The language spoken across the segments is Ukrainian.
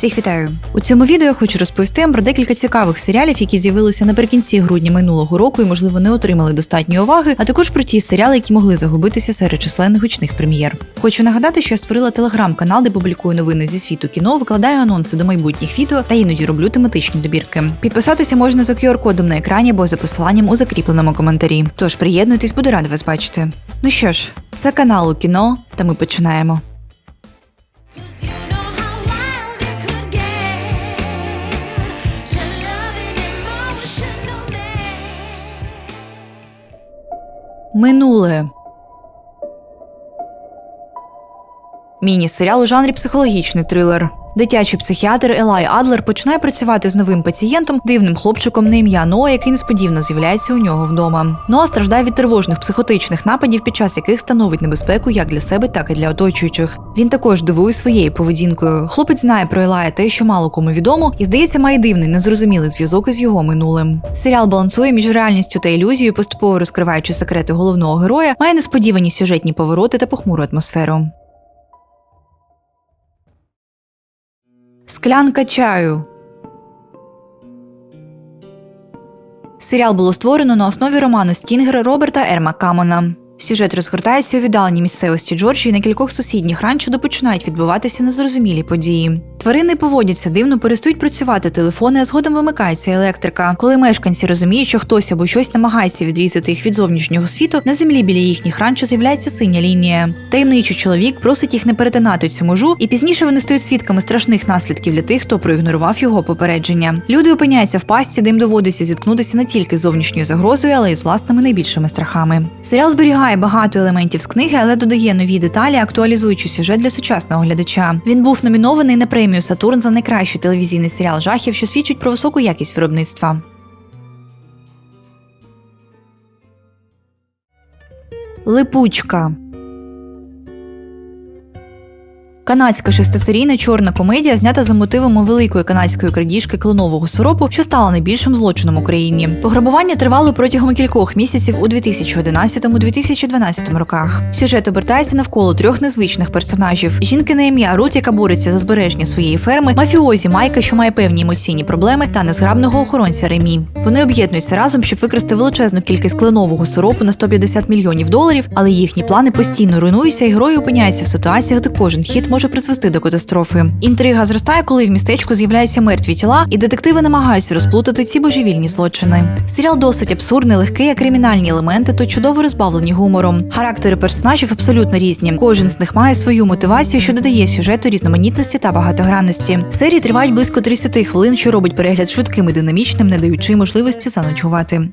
Всіх вітаю! У цьому відео я хочу розповісти вам про декілька цікавих серіалів, які з'явилися наприкінці грудня минулого року і, можливо, не отримали достатньої уваги, а також про ті серіали, які могли загубитися серед численних гучних прем'єр. Хочу нагадати, що я створила телеграм-канал, де публікую новини зі світу кіно, викладаю анонси до майбутніх відео та іноді роблю тематичні добірки. Підписатися можна за QR-кодом на екрані або за посиланням у закріпленому коментарі. Тож приєднуйтесь, буду рада вас бачити. Ну що ж, це канал у кіно, та ми починаємо. Минуле. Міні-серіал у жанрі психологічний трилер. Дитячий психіатр Елай Адлер починає працювати з новим пацієнтом, дивним хлопчиком на ім'я Ноа, який несподівано з'являється у нього вдома. Ноа страждає від тривожних психотичних нападів, під час яких становить небезпеку як для себе, так і для оточуючих. Він також дивує своєю поведінкою. Хлопець знає про Елая те, що мало кому відомо, і здається, має дивний незрозумілий зв'язок із його минулим. Серіал балансує між реальністю та ілюзією, поступово розкриваючи секрети головного героя, має несподівані сюжетні повороти та похмуру атмосферу. Склянка чаю. Серіал було створено на основі роману Стінгера Роберта Ерма Камона. Сюжет розгортається у віддаленій місцевості Джорджії на кількох сусідніх ранчо, де починають відбуватися незрозумілі події. Тварини поводяться дивно, перестають працювати телефони, а згодом вимикається електрика. Коли мешканці розуміють, що хтось або щось намагається відрізати їх від зовнішнього світу, на землі біля їхніх ранчо з'являється синя лінія. Таємничий чоловік просить їх не перетинати цю межу, і пізніше вони стають свідками страшних наслідків для тих, хто проігнорував його попередження. Люди опиняються в пастці, де їм доводиться зіткнутися не тільки з зовнішньою загрозою, але й з власними найбільшими страхами. Серіал зберігає багато елементів з книги, але додає нові деталі, актуалізуючи сюжет для сучасного глядача. Він був номінований на премію Сатурн за найкращий телевізійний серіал жахів, що свідчить про високу якість виробництва. Липучка. Канадська шестисерійна чорна комедія знята за мотивами великої канадської крадіжки кленового сиропу, що стала найбільшим злочином у країні. Пограбування тривало протягом кількох місяців у 2011-2012 роках. Сюжет обертається навколо трьох незвичних персонажів: жінки на ім'я Рут, яка бореться за збереження своєї ферми, мафіозі Майка, що має певні емоційні проблеми, та незграбного охоронця Ремі. Вони об'єднуються разом, щоб викрасти величезну кількість кленового сиропу на 150 мільйонів доларів, але їхні плани постійно руйнуються, і герої опиняються в ситуаціях, де кожен хід може призвести до катастрофи. Інтрига зростає, коли в містечку з'являються мертві тіла, і детективи намагаються розплутати ці божевільні злочини. Серіал досить абсурдний, легкий, а кримінальні елементи то чудово розбавлені гумором. Характери персонажів абсолютно різні. Кожен з них має свою мотивацію, що додає сюжету різноманітності та багатогранності. Серії тривають близько 30 хвилин, що робить перегляд швидким і динамічним, не даючи можливості занудьгувати.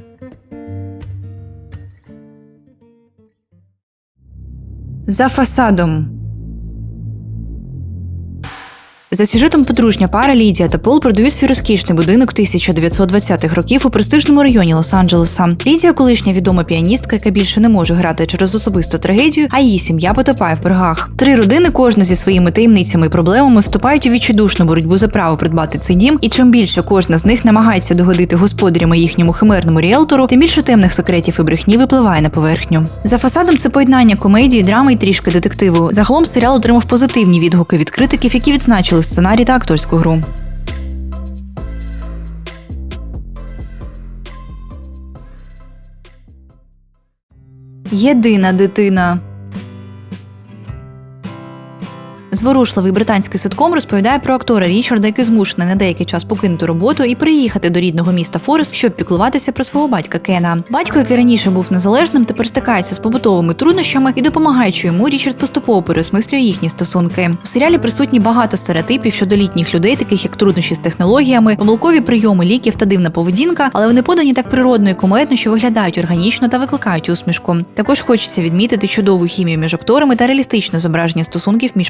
За фасадом. За сюжетом подружня пара Лідія та Пол продають свій розкішний будинок 1920-х років у престижному районі Лос-Анджелеса. Лідія, колишня відома піаністка, яка більше не може грати через особисту трагедію, а її сім'я потопає в боргах. Три родини, кожна зі своїми таємницями і проблемами, вступають у відчайдушну боротьбу за право придбати цей дім. І чим більше кожна з них намагається догодити господарям і їхньому химерному ріелтору, тим більше темних секретів і брехні випливає на поверхню. За фасадом це поєднання комедії, драми і трішки детективу. Загалом серіал отримав позитивні відгуки від критиків, які відзначили сценарій та акторську гру. Єдина дитина. Зворушливий британський ситком розповідає про актора Річарда, який змушений на деякий час покинути роботу і приїхати до рідного міста Форест, щоб піклуватися про свого батька Кена. Батько, який раніше був незалежним, тепер стикається з побутовими труднощами і, допомагаючи йому, Річард поступово переосмислює їхні стосунки. У серіалі присутні багато стереотипів щодо літніх людей, таких як труднощі з технологіями, помилкові прийоми ліків та дивна поведінка, але вони подані так природно і кумедно, що виглядають органічно та викликають усмішку. Також хочеться відмітити чудову хімію між акторами та реалістичне зображення стосунків між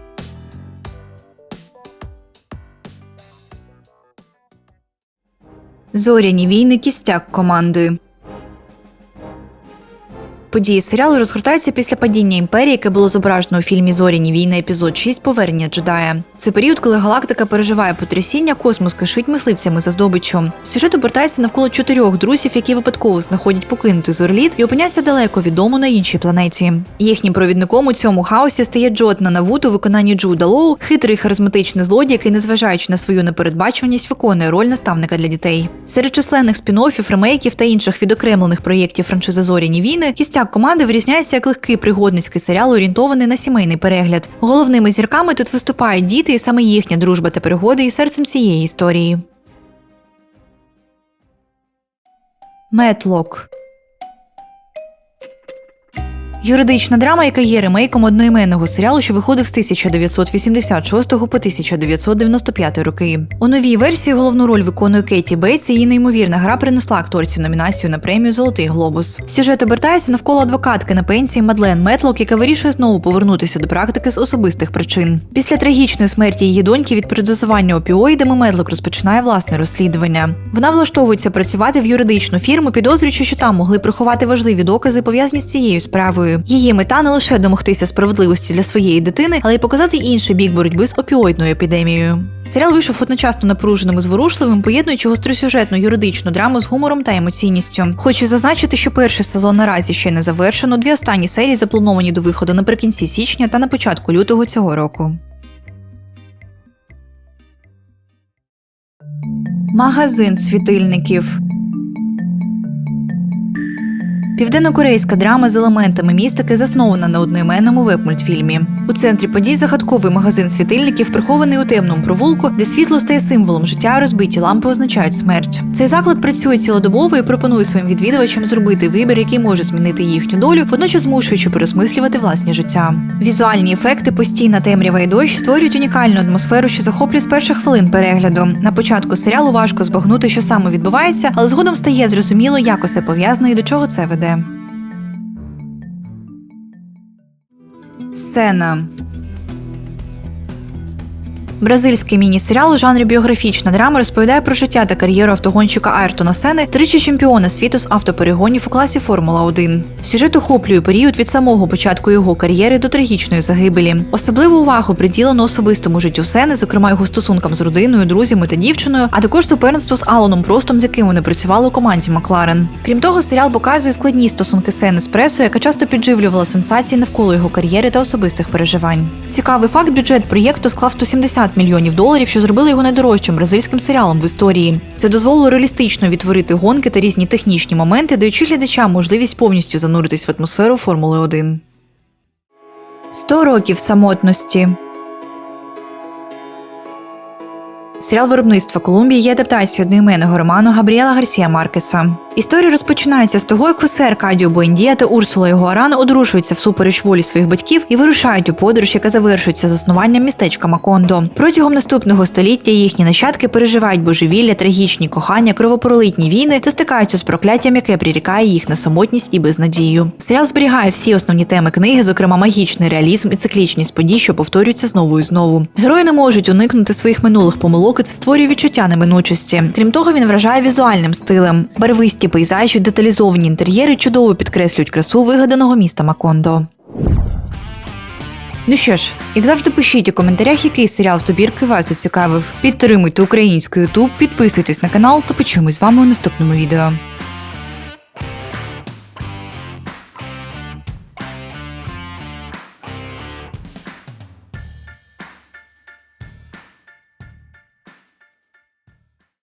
Зоряні війни кістяк команди. Події серіалу розгортаються після падіння імперії, яке було зображено у фільмі Зоряні війни епізод 6 Повернення джедая. Це період, коли галактика переживає потрясіння, космос кишить мисливцями за здобиччю. Сюжет обертається навколо чотирьох друзів, які випадково знаходять покинутий зорліт і опиняться далеко від дому на іншій планеті. Їхнім провідником у цьому хаосі стає Джот Нанавут у виконанні Джуда Лоу, хитрий харизматичний злодій, який, незважаючи на свою непередбачуваність, виконує роль наставника для дітей. Серед численних спін-оффів, ремейків та інших відокремлених проєктів франшизи Зоряні війни кістяк команди вирізняється як легкий пригодницький серіал, орієнтований на сімейний перегляд. Головними зірками тут виступають діти, і саме їхня дружба та пригоди і серцем цієї історії. Метлок Юридична драма, яка є ремейком одноіменного серіалу, що виходив з 1986 по 1995 роки. У новій версії головну роль виконує Кеті Бейтс. Її неймовірна гра принесла акторці номінацію на премію Золотий глобус. Сюжет обертається навколо адвокатки на пенсії Мадлен Метлок, яка вирішує знову повернутися до практики з особистих причин. Після трагічної смерті її доньки від передозування опіоїдами Метлок розпочинає власне розслідування. Вона влаштовується працювати в юридичну фірму, підозрюючи, що там могли приховати важливі докази, пов'язані з цією справою. Її мета не лише домогтися справедливості для своєї дитини, але й показати інший бік боротьби з опіоїдною епідемією. Серіал вийшов одночасно напруженим і зворушливим, поєднуючи гостросюжетну юридичну драму з гумором та емоційністю. Хочу зазначити, що перший сезон наразі ще не завершено. Дві останні серії заплановані до виходу наприкінці січня та на початку лютого цього року. Магазин світильників. Південнокорейська драма з елементами містики заснована на одноіменному веб-мультфільмі. У центрі подій загадковий магазин світильників, прихований у темному провулку, де світло стає символом життя, а розбиті лампи означають смерть. Цей заклад працює цілодобово і пропонує своїм відвідувачам зробити вибір, який може змінити їхню долю, водночас змушуючи переосмислювати власні життя. Візуальні ефекти, постійна темрява і дощ створюють унікальну атмосферу, що захоплює з перших хвилин перегляду. На початку серіалу важко збагнути, що саме відбувається, але згодом стає зрозуміло, як усе пов'язано і до чого це веде. Сцена. Бразильський міні-серіал у жанрі біографічна драма розповідає про життя та кар'єру автогонщика Айртона Сени, тричі чемпіона світу з автоперегонів у класі Формула 1. Сюжет охоплює період від самого початку його кар'єри до трагічної загибелі. Особливу увагу приділено особистому життю Сени, зокрема його стосункам з родиною, друзями та дівчиною, а також суперництву з Аланом Простом, з яким вони працювали у команді Макларен. Крім того, серіал показує складні стосунки Сени з пресою, яка часто підживлювала сенсації навколо його кар'єри та особистих переживань. Цікавий факт: бюджет проєкту склав 170 мільйонів доларів, що зробили його найдорожчим бразильським серіалом в історії. Це дозволило реалістично відтворити гонки та різні технічні моменти, даючи глядачам можливість повністю зануритись в атмосферу Формули 1. 100 років самотності. Серіал виробництва Колумбії є адаптацією одноіменного роману Габріела Гарсія Маркеса. Історія розпочинається з того, як Хосе Аркадіо Буендія та Урсула Ігуаран одружуються всупереч волі своїх батьків і вирушають у подорож, яка завершується заснуванням містечка Макондо. Протягом наступного століття їхні нащадки переживають божевілля, трагічні кохання, кровопролитні війни та стикаються з прокляттям, яке прирікає їх на самотність і безнадію. Серіал зберігає всі основні теми книги, зокрема магічний реалізм і циклічність подій, що повторюються знову і знову. Герої не можуть уникнути своїх минулих помилок, і це створює відчуття неминучості. Крім того, він вражає візуальним стилем. Барвисті пейзажі, деталізовані інтер'єри чудово підкреслюють красу вигаданого міста Макондо. Ну що ж, як завжди, пишіть у коментарях, який серіал з добірки вас зацікавив. Підтримуйте український YouTube, підписуйтесь на канал та почуємось з вами у наступному відео.